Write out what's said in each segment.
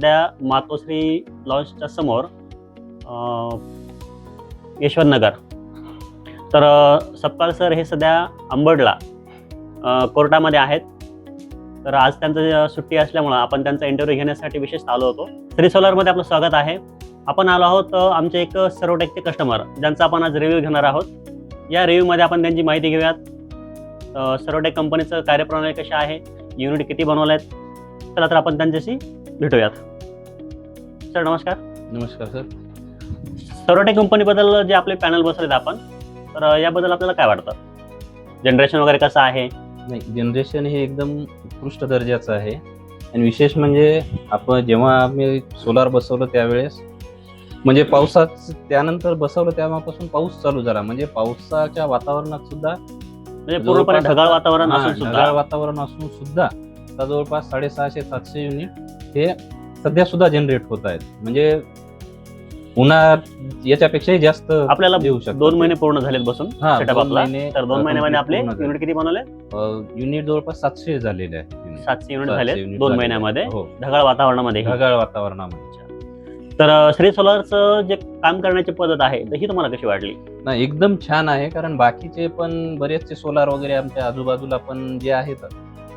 सध्या मातोश्री लॉन्चच्या समोर यशवंतनगर तर सप्पाल सपकाळ सर हे सध्या अंबडला कोर्टामध्ये आहेत. तर आज त्यांचं सुट्टी असल्यामुळं आपण त्यांचा इंटरव्ह्यू घेण्यासाठी विशेष आलो होतो. श्री सोलरमध्ये आपलं स्वागत आहे. आपण आलो आहोत आमचे एक सर्वटेकचे कस्टमर ज्यांचा आपण आज रिव्ह्यू घेणार आहोत. या रिव्ह्यूमध्ये आपण त्यांची माहिती घेऊयात. सर्वटेक कंपनीचं कार्यप्रणाली कशी आहे? युनिट किती बनवल्या आहेत चला तर आपण त्यांच्याशी भेटूयात. सर नमस्कार. नमस्कार सर. सर्वटेक कंपनीबद्दल जे आपले पॅनल बसवलेत आपण तर याबद्दल आपल्याला काय वाटतं? जनरेशन वगैरे कसं आहे? नाही जनरेशन हे एकदम उत्कृष्ट दर्जाचं आहे. आणि विशेष म्हणजे आपण जेव्हा आम्ही सोलार बसवलं त्यावेळेस म्हणजे पावसात त्यानंतर बसवलं तेव्हापासून पाऊस चालू झाला. म्हणजे पावसाच्या वातावरणात सुद्धा म्हणजे पूर्णपणे ढगाळ वातावरण ढगाळ वातावरण असून सुद्धा आता जवळपास साडेसहाशे सातशे युनिट हे सध्या सुद्धा जनरेट होत आहेत म्हणजे उन्हाळ्यात याच्यापेक्षाही जास्त आपल्याला देऊ शकतात दोन. महिने पूर्ण झालेत बसून हा, setup दोन आपला. महिने, तर दोन महिन्यामध्ये आपले पूर्ण झाले. युनिट किती बनवले युनिट जवळपास सातशे झालेले आहेत. सातशे युनिट सातशे झाले दोन झालेले महिन्यामध्ये. हो ढगाळ वातावरणामध्ये ढगाळ वातावरणामध्ये तर अं, श्री सोलारचं जे काम करण्याची पद्धत आहे तर ही तुम्हाला कशी वाटली नाही एकदम छान आहे कारण बाकीचे पण बरेचसे सोलार वगैरे आमच्या आजूबाजूला पण जे आहेत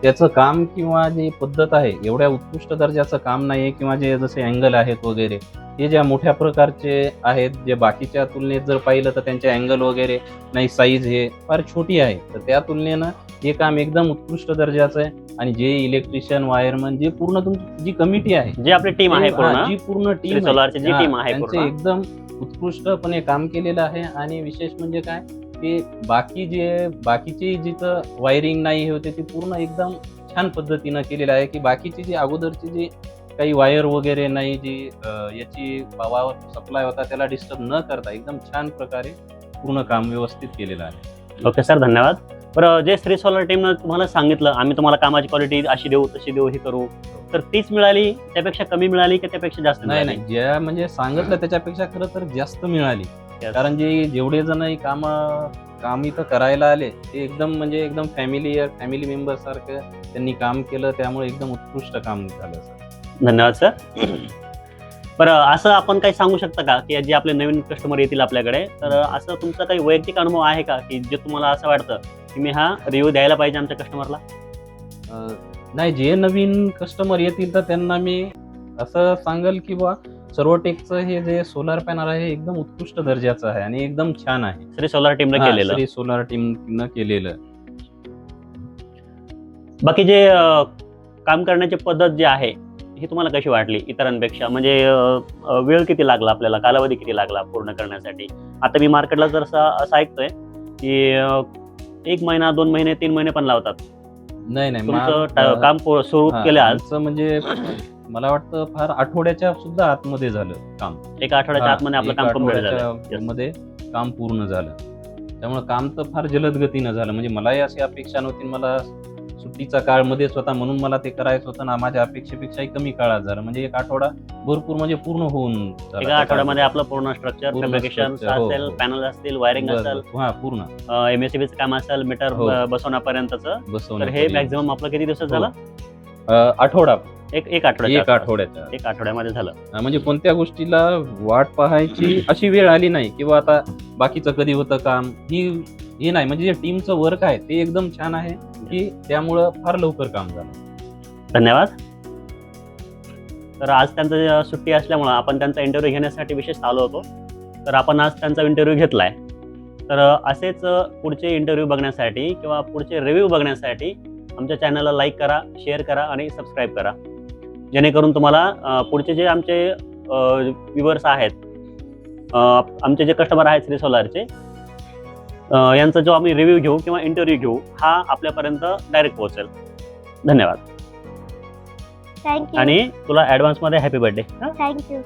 त्याचं काम किंवा जी पद्धत आहे एवढ्या उत्कृष्ट दर्जाचं काम नाही आहे किंवा जे जसे अँगल आहेत वगैरे हे ज्या मोठ्या प्रकारचे आहेत जे बाकीच्या तुलनेत जर पाहिलं तर त्यांचे अँगल वगैरे नाही साईज हे फार छोटी आहे. तर त्या तुलनेनं हे काम एकदम उत्कृष्ट दर्जाचं आहे आणि जे इलेक्ट्रिशियन वायरमन जे पूर्ण तुमची जी कमिटी आहे जी आपली टीम आहे जी पूर्ण टीम सोलारची जी टीम आहे एकदम उत्कृष्टपणे काम केलेलं आहे आणि विशेष म्हणजे काय ते बाकी जे बाकीची जिथं वायरिंग नाही होते ती पूर्ण एकदम छान पद्धतीनं केलेलं आहे की बाकीची जी अगोदरची जी काही वायर वगैरे नाही जी याची पावर सप्लाय होता त्याला डिस्टर्ब न करता एकदम छान प्रकारे पूर्ण काम व्यवस्थित केलेलं आहे. ओके सर धन्यवाद. बरं जे श्री सोलार टीमनं तुम्हाला सांगितलं आम्ही तुम्हाला कामाची क्वालिटी अशी देऊ तशी देऊ हे करू तर तीच मिळाली त्यापेक्षा कमी मिळाली की त्यापेक्षा जास्त नाही नाही ज्या म्हणजे सांगितलं त्याच्यापेक्षा खरं तर जास्त मिळाली. कारण जे जेवढे जण काम काम इथं करायला आले ते एकदम म्हणजे एकदम फॅमिली फॅमिली मेंबर सारखं त्यांनी काम केलं त्यामुळे एकदम उत्कृष्ट काम झालं सर धन्यवाद सर बरं असं आपण काही सांगू शकता का की जे आपले नवीन कस्टमर येतील आपल्याकडे? तर असं तुमचा काही वैयक्तिक अनुभव आहे का की जे तुम्हाला असं वाटतं की मी हा रिव्ह्यू द्यायला पाहिजे आमच्या कस्टमरला नाही जे नवीन कस्टमर येतील तर त्यांना मी असं सांगेल की बा सर्वटेकचं हे जे सोलार पॅनल आहे एकदम उत्कृष्ट दर्जाचं आहे आणि एकदम छान आहे. श्री सोलार टीमनं केलेलं. श्री सोलार टीमनं केलेलं. बाकी जे काम करण्याची पद्धत जी आहे ही तुम्हाला कशी वाटली इतरांपेक्षा? म्हणजे वेळ किती लागला आपल्याला? कालावधी किती लागला पूर्ण करण्यासाठी? आता मी मार्केटला जर असं ऐकतोय की एक महिना दोन महिने तीन महिने पण लावतात. नाही नाही काम सुरू केलं म्हणजे मला वाटतं फार आठवड्याच्या सुद्धा आतमध्ये झालं काम. एका आठवड्याच्या हा, आतमध्ये आपलं एक काम कंप्लीट झालं. आठवड्याच्या Yes. मध्ये काम पूर्ण झालं. त्यामुळे काम तर फार जलद गतीनं झालं. म्हणजे मलाही अशी अपेक्षा नव्हती. मला सुट्टीचा काळ मध्येच होता म्हणून मला ते करायचं होतं. ना माझ्या अपेक्षेपेक्षाही कमी काळात झालं. म्हणजे एक आठवडा भरपूर म्हणजे पूर्ण होऊन झाला एका त्या आठवड्यामध्ये आपलं पूर्ण स्ट्रक्चर पूर्ण फॅब्रिकेशन structure, हो, असेल हो. पॅनल असतील वायरिंग. असेल बरं, हा पूर्ण. एमएससीबीचं काम असेल मीटर हो. बसवण्यापर्यंतच. तर बसवणं हे मॅक्झिमम आपलं किती दिवसात झालं? आठवडा. एक एक आठवड्याच्या एक. आठवड्याच्या एक आठवड्यामध्ये झालं. हा, म्हणजे कोणत्या गोष्टीला वाट पाहायची अशी वेळ आली नाही किंवा आता बाकीचं कधी होतं काम ही हे नाही. म्हणजे जे टीमचं वर्क आहे ते एकदम छान आहे की त्यामुळं फार लवकर काम झालं. धन्यवाद. तर आज त्यांचं सुट्टी असल्यामुळं आपण त्यांचा इंटरव्ह्यू घेण्यासाठी विशेष आलो होतो. तर आपण आज त्यांचा इंटरव्ह्यू घेतलाय. तर असेच पुढचे इंटरव्ह्यू बघण्यासाठी किंवा पुढचे रिव्ह्यू बघण्यासाठी आमच्या चॅनलला लाईक करा शेअर करा आणि सबस्क्राईब करा. जेणेकरून तुम्हाला पुढचे जे आमचे व्ह्युअर्स आहेत आमचे जे कस्टमर आहेत श्री सोलारचे यांचा जो आम्ही रिव्ह्यू घेऊ किंवा इंटरव्ह्यू घेऊ हा आपल्यापर्यंत डायरेक्ट पोहोचेल. धन्यवाद. आणि तुला ॲडव्हान्समध्ये हॅपी बर्थडे थँक्यू